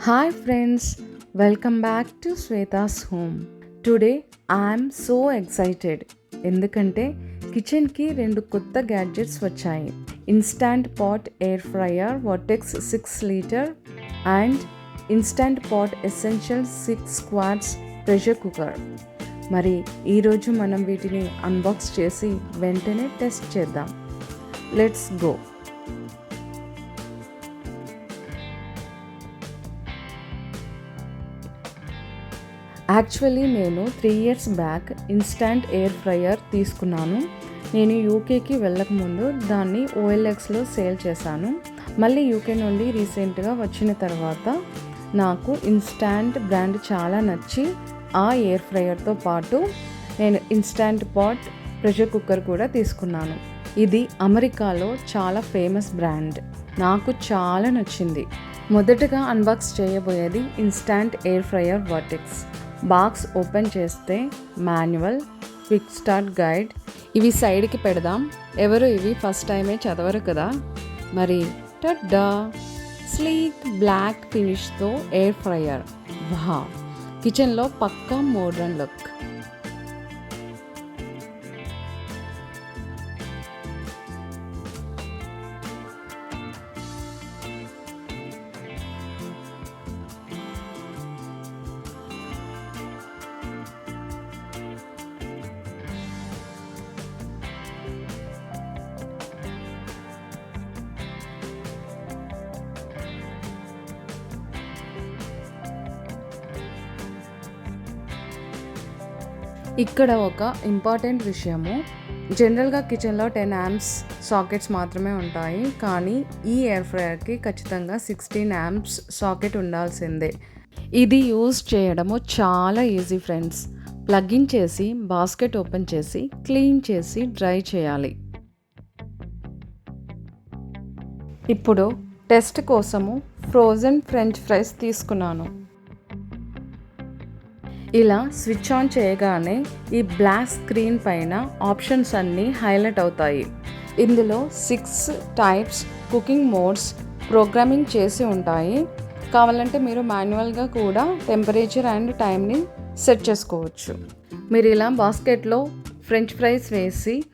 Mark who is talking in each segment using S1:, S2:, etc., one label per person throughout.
S1: Hi friends welcome back to Shweta's home today I'm so excited ఎందుకంటే కిచెన్కి రెండు కొత్త గ్యాడ్జెట్స్ వచ్చాయి. Instant pot air fryer vortex six litre and instant pot essential six quarts pressure cooker మరి ఈరోజు మనం వీటిని అన్బాక్స్ చేసి వెంటనే టెస్ట్ చేద్దాం. లెట్స్ గో యాక్చువల్లీ నేను three years back instant air fryer తీసుకున్నాను. నేను యూకేకి వెళ్ళకముందు దాన్ని ఓఎల్ఎక్స్లో సేల్ చేశాను. మళ్ళీ యూకే నుండి రీసెంట్గా వచ్చిన తర్వాత నాకు ఇన్స్టాంట్ బ్రాండ్ చాలా నచ్చి ఆ ఎయిర్ ఫ్రయర్తో పాటు నేను ఇన్స్టాంట్ పాట్ ప్రెషర్ కుక్కర్ కూడా తీసుకున్నాను. ఇది అమెరికాలో చాలా ఫేమస్ బ్రాండ్. నాకు చాలా నచ్చింది. మొదటగా అన్బాక్స్ చేయబోయేది instant air fryer vortex. Box open చేస్తే మాన్యువల్ క్విక్ స్టార్ట్ గైడ్. ఇవి సైడ్కి పెడదాం. ఎవరు ఇవి? ఫస్ట్ టైమే చదవరు కదా. మరి టడ్డా! స్లీక్ బ్లాక్ ఫినిష్తో ఎయిర్ ఫ్రయర్. వా కిచెన్లో పక్కా మోడ్రన్ లుక్. ఇక్కడ ఒక ఇంపార్టెంట్ విషయము. జనరల్గా కిచెన్లో టెన్ యామ్స్ సాకెట్స్ మాత్రమే ఉంటాయి. కానీ ఈ ఎయిర్ ఫ్రయర్కి ఖచ్చితంగా సిక్స్టీన్ యామ్స్ సాకెట్ ఉండాల్సిందే. ఇది యూజ్ చేయడము చాలా ఈజీ ఫ్రెండ్స్. ప్లగ్ఇన్ చేసి బాస్కెట్ ఓపెన్ చేసి క్లీన్ చేసి డ్రై చేయాలి. ఇప్పుడు టెస్ట్ కోసము ఫ్రోజన్ ఫ్రెంచ్ ఫ్రైస్ తీసుకున్నాను. ఇలా స్విచ్ ఆన్ చేయగానే ఈ బ్లాక్ స్క్రీన్ పైన ఆప్షన్స్ అన్నీ హైలైట్ అవుతాయి. ఇందులో six types cooking modes programming చేసి ఉంటాయి. కావాలంటే మీరు మాన్యువల్గా కూడా టెంపరేచర్ అండ్ టైంని సెట్ చేసుకోవచ్చు. మీరు ఇలా బాస్కెట్లో ఫ్రెంచ్ ఫ్రైస్ వేసి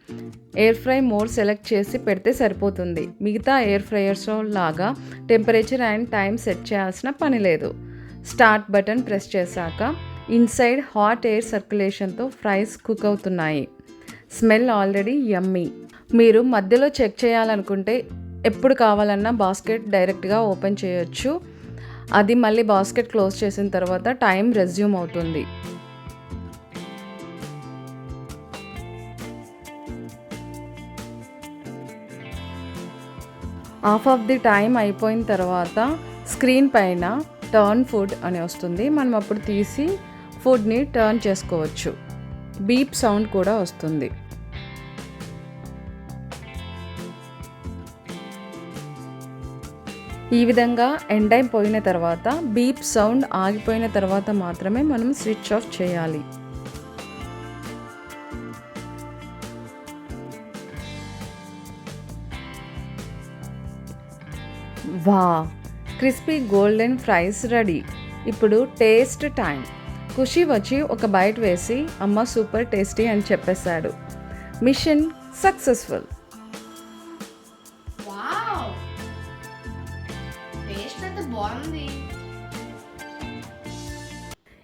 S1: ఎయిర్ ఫ్రై మోడ్ సెలెక్ట్ చేసి పెడితే సరిపోతుంది. మిగతా ఎయిర్ ఫ్రైయర్స్ లాగా టెంపరేచర్ అండ్ టైం సెట్ చేయాల్సిన పని లేదు. స్టార్ట్ బటన్ ప్రెస్ చేశాక ఇన్సైడ్ హాట్ ఎయిర్ సర్క్యులేషన్తో ఫ్రైస్ కుక్ అవుతున్నాయి. Smell already yummy. మీరు మధ్యలో చెక్ చేయాలనుకుంటే ఎప్పుడు కావాలన్నా బాస్కెట్ డైరెక్ట్గా ఓపెన్ చేయొచ్చు. అది మళ్ళీ బాస్కెట్ క్లోజ్ చేసిన తర్వాత టైం రెజ్యూమ్ అవుతుంది. హాఫ్ ఆఫ్ ది టైం అయిపోయిన తర్వాత స్క్రీన్ పైన టర్న్ ఫుడ్ అని వస్తుంది. మనం అప్పుడు తీసి ఫుడ్ని టర్న్ చేసుకోవచ్చు. బీప్ సౌండ్ కూడా వస్తుంది. ఈ విధంగా ఎండ్ అయిపోయిన తర్వాత బీప్ సౌండ్ ఆగిపోయిన తర్వాత మాత్రమే మనం స్విచ్ ఆఫ్ చేయాలి. వా క్రిస్పీ గోల్డెన్ ఫ్రైస్ రెడీ. ఇప్పుడు టేస్ట్ టైం. ఖుషి వచ్చి ఒక బైట్ వేసి అమ్మ సూపర్ టేస్టీ అని చెప్పేశాడు. Mission successful.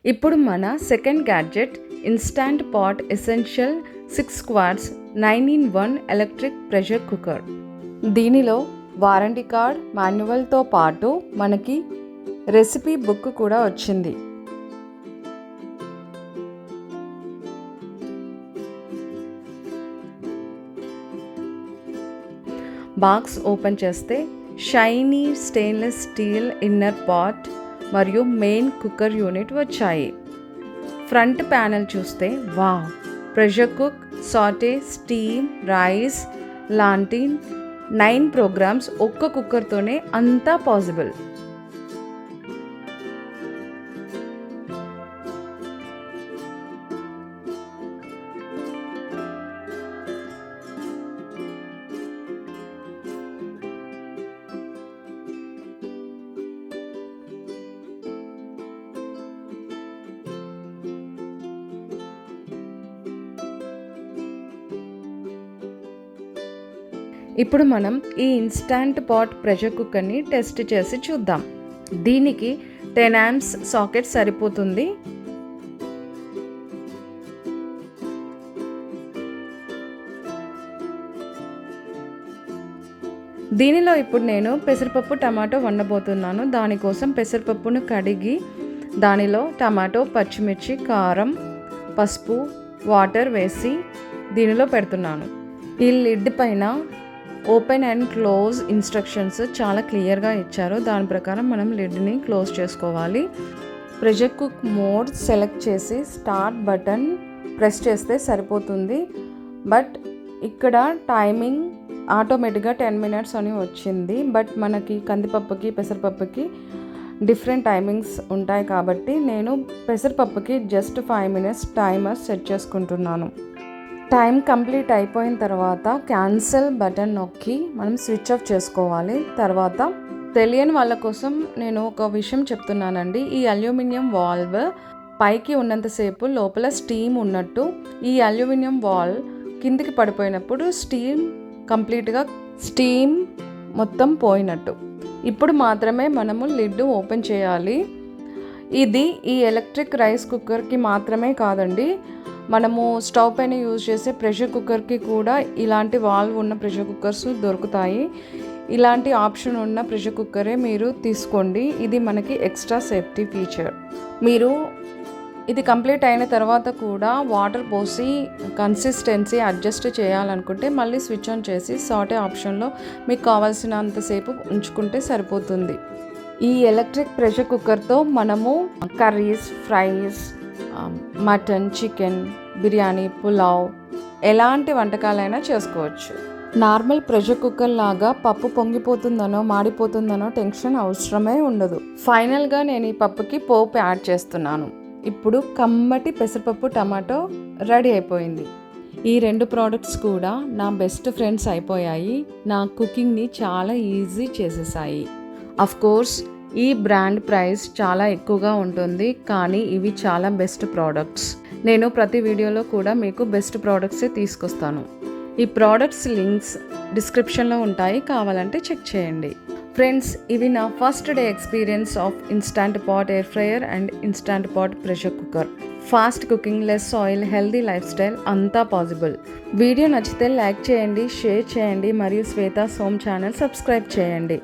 S1: ఇప్పుడు మన second gadget instant pot essential six quarts nine in one electric pressure cooker. దీనిలో వారంటీ కార్డ్ మాన్యువల్తో పాటు మనకి రెసిపీ బుక్ కూడా వచ్చింది. బాక్స్ ఓపెన్ చేస్తే shiny stainless steel inner pot మరియు మెయిన్ కుక్కర్ యూనిట్ వచ్చాయి. ఫ్రంట్ ప్యానెల్ చూస్తే వా pressure cook sauté steam rice లాంటి నైన్ ప్రోగ్రామ్స్ ఒక్క కుక్కర్తోనే అంతా పాసిబుల్ ఇప్పుడు మనం ఈ ఇన్స్టాంట్ పాట్ ప్రెషర్ కుక్కర్ని టెస్ట్ చేసి చూద్దాం. దీనికి టెన్ యామ్స్ సాకెట్ సరిపోతుంది. దీనిలో ఇప్పుడు నేను పెసరపప్పు టమాటో వండబోతున్నాను. దానికోసం పెసరపప్పును కడిగి దానిలో టమాటో పచ్చిమిర్చి కారం పసుపు వాటర్ వేసి దీనిలో పెడుతున్నాను. ఈ లిడ్ పైన ఓపెన్ అండ్ క్లోజ్ ఇన్స్ట్రక్షన్స్ చాలా క్లియర్గా ఇచ్చారు. దాని ప్రకారం మనం లిడ్ని క్లోజ్ చేసుకోవాలి. ప్రెషర్ కుక్ మోడ్ సెలెక్ట్ చేసి స్టార్ట్ బటన్ ప్రెస్ చేస్తే సరిపోతుంది. బట్ ఇక్కడ టైమింగ్ ఆటోమేటిక్గా టెన్ మినిట్స్ అని వచ్చింది. బట్ మనకి కందిపప్పుకి పెసరపప్పుకి డిఫరెంట్ టైమింగ్స్ ఉంటాయి కాబట్టి నేను పెసరపప్పుకి just five minutes timer set చేసుకుంటున్నాను. టైం కంప్లీట్ అయిపోయిన తర్వాత క్యాన్సిల్ బటన్ నొక్కి మనం స్విచ్ ఆఫ్ చేసుకోవాలి. తర్వాత తెలియని వాళ్ళ కోసం నేను ఒక విషయం చెప్తున్నానండి. ఈ అల్యూమినియం వాల్వ్ పైకి ఉన్నంతసేపు లోపల స్టీమ్ ఉన్నట్టు ఈ అల్యూమినియం వాల్ కిందికి పడిపోయినప్పుడు స్టీమ్ కంప్లీట్గా స్టీమ్ మొత్తం పోయినట్టు. ఇప్పుడు మాత్రమే మనము లిడ్ ఓపెన్ చేయాలి. ఇది ఈ ఎలక్ట్రిక్ రైస్ కుక్కర్కి మాత్రమే కాదండి. మనము స్టవ్ పైన యూజ్ చేసే ప్రెషర్ కుక్కర్కి కూడా ఇలాంటి వాల్వ్ ఉన్న ప్రెషర్ కుక్కర్స్ దొరుకుతాయి. ఇలాంటి ఆప్షన్ ఉన్న ప్రెషర్ కుక్కరే మీరు తీసుకోండి. ఇది మనకి ఎక్స్ట్రా సేఫ్టీ ఫీచర్. మీరు ఇది కంప్లీట్ అయిన తర్వాత కూడా వాటర్ పోసి కన్సిస్టెన్సీ అడ్జస్ట్ చేయాలనుకుంటే మళ్ళీ స్విచ్ ఆన్ చేసి సాటే ఆప్షన్లో మీకు కావాల్సినంతసేపు ఉంచుకుంటే సరిపోతుంది. ఈ ఎలక్ట్రిక్ ప్రెషర్ కుక్కర్తో మనము curries fries mutton chicken biryani pulao ఎలాంటి వంటకాలైనా చేసుకోవచ్చు. నార్మల్ ప్రెషర్ కుక్కర్ లాగా పప్పు పొంగిపోతుందనో మాడిపోతుందనో టెన్షన్ అవసరమే ఉండదు. ఫైనల్గా నేను ఈ పప్పుకి పోపు యాడ్ చేస్తున్నాను. ఇప్పుడు కమ్మటి పెసరపప్పు టమాటో రెడీ అయిపోయింది. ఈ రెండు ప్రోడక్ట్స్ కూడా నా బెస్ట్ ఫ్రెండ్స్ అయిపోయాయి. నా కుకింగ్ని చాలా ఈజీ చేసేసాయి. అఫ్ కోర్స్ ఈ బ్రాండ్ ప్రైస్ చాలా ఎక్కువగా ఉంటుంది కానీ ఇవి చాలా బెస్ట్ ప్రోడక్ట్స్. నేను ప్రతి వీడియోలో కూడా మీకు బెస్ట్ ప్రోడక్ట్సే తీసుకొస్తాను. ఈ ప్రోడక్ట్స్ లింక్స్ డిస్క్రిప్షన్లో ఉంటాయి కావాలంటే చెక్ చేయండి. ఫ్రెండ్స్ ఇవి నా first day experience of instant pot air fryer and instant pot pressure cooker. Fast cooking less oil healthy lifestyle అంతా పాసిబుల్. వీడియో నచ్చితే లైక్ చేయండి షేర్ చేయండి మరియు శ్వేత సోమ్ ఛానల్ సబ్స్క్రైబ్ చేయండి.